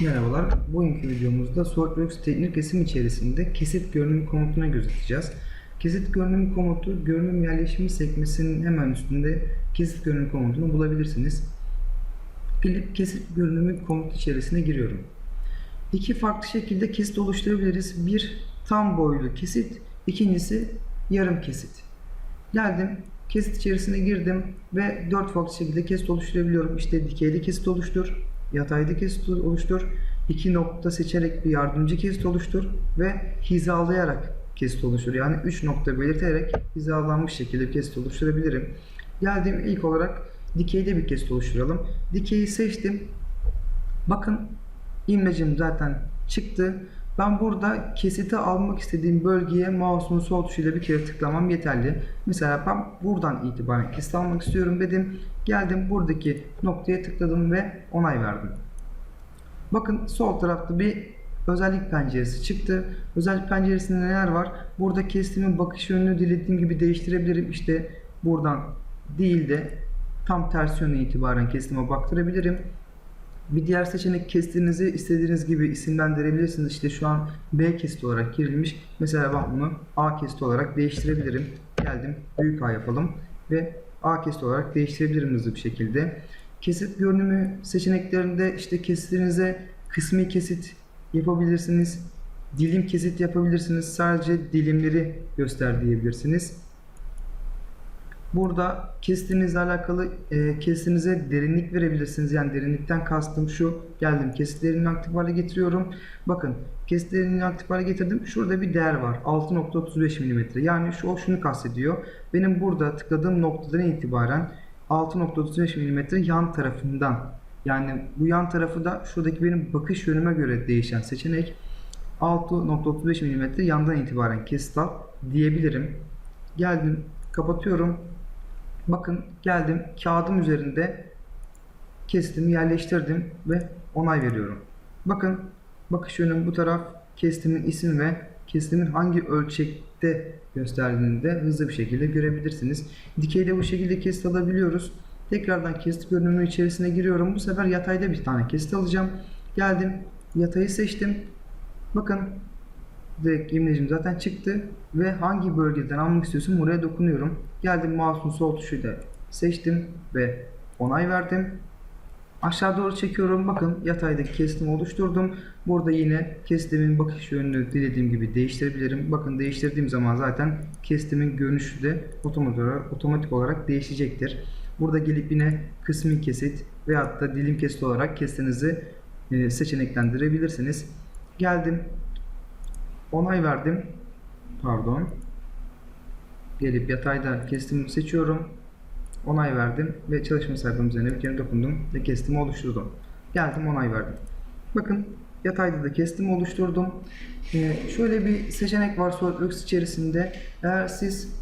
Merhabalar. Bugünkü videomuzda SolidWorks teknik resim içerisinde kesit görünüm komutuna göz atacağız. Kesit görünüm komutu görünüm yerleşimi sekmesinin hemen üstünde kesit görünüm komutunu bulabilirsiniz. Gelip kesit görünümü komut içerisine giriyorum. İki farklı şekilde kesit oluşturabiliriz. Bir tam boylu kesit, ikincisi yarım kesit. Geldim, kesit içerisine girdim ve dört farklı şekilde kesit oluşturabiliyorum. İşte dikeyli kesit oluştur, yatayda kesit oluştur, iki nokta seçerek bir yardımcı kesit oluştur ve hizalayarak kesit oluştur. Yani 3 nokta belirterek hizalanmış şekilde bir kesit oluşturabilirim. Geldim ilk olarak dikeyde bir kesit oluşturalım. Dikeyi seçtim. Bakın imlecim zaten çıktı. Ben burada kesiti almak istediğim bölgeye mouse'umun sol tuşuyla bir kere tıklamam yeterli. Mesela ben buradan itibaren kesit almak istiyorum dedim. Geldim buradaki noktaya tıkladım ve onay verdim. Bakın sol tarafta bir özellik penceresi çıktı. Özellik penceresinde neler var? Burada kestimin bakış yönünü dilediğim gibi değiştirebilirim. İşte buradan değil de tam ters yöne itibaren kestime baktırabilirim. Bir diğer seçenek kestiğinizi istediğiniz gibi isimlendirebilirsiniz. İşte şu an B kesit olarak girilmiş. Mesela ben bunu A kesit olarak değiştirebilirim. Geldim büyük A yapalım ve A kesit olarak değiştirebilirim hızlı bir şekilde. Kesit görünümü seçeneklerinde işte kesitlerinize kısmi kesit yapabilirsiniz. Dilim kesit yapabilirsiniz. Sadece dilimleri göster diyebilirsiniz. Burada kestiğinizle alakalı e, kestinize derinlik verebilirsiniz. Yani derinlikten kastım şu. Geldim kesitlerini aktif hale getiriyorum. Bakın kesitlerini aktif hale getirdim. Şurada bir değer var. 6.35 mm. Yani şu şunu kastediyor. Benim burada tıkladığım noktadan itibaren 6.35 mm yan tarafından yani bu yan tarafı da şuradaki benim bakış yönüme göre değişen seçenek 6.35 mm yandan itibaren kesit diyebilirim. Geldim kapatıyorum. Bakın geldim kağıdım üzerinde kestimi yerleştirdim ve onay veriyorum. Bakın bakış yönüm bu taraf kestimin isim ve kestimin hangi ölçekte gösterdiğini de hızlı bir şekilde görebilirsiniz. Dikeyde bu şekilde kesit alabiliyoruz. Tekrardan kesit görünümü içerisine giriyorum. Bu sefer yatayda bir tane kesit alacağım. Geldim yatayı seçtim. Bakın direkt imlecim zaten çıktı ve hangi bölgeden almak istiyorsam oraya dokunuyorum. Geldim mouse'un sol tuşuyla seçtim ve onay verdim. Aşağı doğru çekiyorum. Bakın yataydaki kesitimi oluşturdum. Burada yine kestimin bakış yönünü dilediğim gibi değiştirebilirim. Bakın değiştirdiğim zaman zaten kestimin görünüşü de otomatik olarak, değişecektir. Burada gelip yine kısmi kesit veyahut da dilim kesit olarak kestinizi e, seçeneklendirebilirsiniz. Geldim onay verdim. Pardon. Gelip yatayda kestimi seçiyorum. Onay verdim ve çalışma sayfam üzerine bir kere dokundum ve kestimi oluşturdum. Geldim onay verdim. Bakın yatayda da kestimi oluşturdum. Ee, şöyle bir seçenek var SolidWorks içerisinde. Eğer siz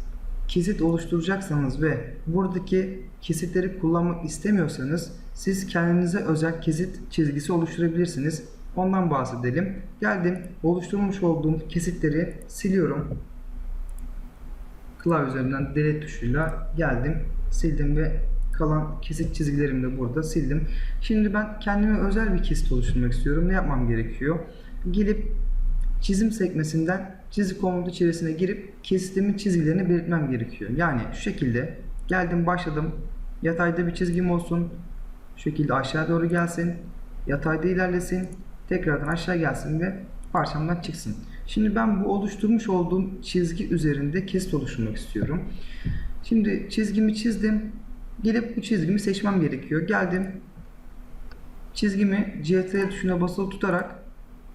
kesit oluşturacaksanız ve buradaki kesitleri kullanmak istemiyorsanız siz kendinize özel kesit çizgisi oluşturabilirsiniz. Ondan bahsedelim. Geldim oluşturmuş olduğum kesitleri siliyorum. Klavye üzerinden delete tuşuyla geldim sildim ve kalan kesit çizgilerimi de burada sildim. Şimdi ben kendime özel bir kesit oluşturmak istiyorum. Ne yapmam gerekiyor? Gelip çizim sekmesinden çizik komutu içerisine girip kesitimin çizgilerini belirtmem gerekiyor. Yani şu şekilde geldim başladım. Yatayda bir çizgim olsun. Şu şekilde aşağı doğru gelsin. Yatayda ilerlesin. Tekrardan aşağı gelsin ve parçamdan çıksın. Şimdi ben bu oluşturmuş olduğum çizgi üzerinde kesit oluşturmak istiyorum. Şimdi çizgimi çizdim. Gelip bu çizgimi seçmem gerekiyor. Geldim. Çizgimi CTRL tuşuna basılı tutarak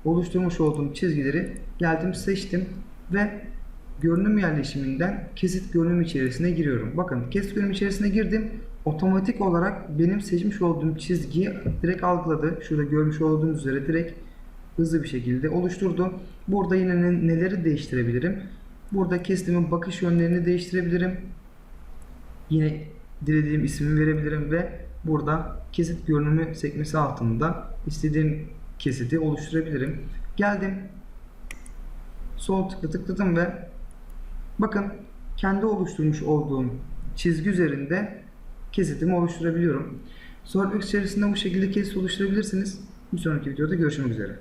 oluşturmuş olduğum çizgileri geldim seçtim ve görünüm yerleşiminden kesit görünüm içerisine giriyorum. Bakın kesit görünüm içerisine girdim. Otomatik olarak benim seçmiş olduğum çizgiyi direkt algıladı. Şurada görmüş olduğunuz üzere direkt hızlı bir şekilde oluşturdu. Burada yine neleri değiştirebilirim? Burada kestimin bakış yönlerini değiştirebilirim. Yine dilediğim ismi verebilirim ve burada kesit görünümü sekmesi altında istediğim kesiti oluşturabilirim. Geldim. Sol tıkla tıkladım ve bakın kendi oluşturmuş olduğum çizgi üzerinde kesitimi oluşturabiliyorum. SolidWorks içerisinde bu şekilde kesit oluşturabilirsiniz. Bir sonraki videoda görüşmek üzere.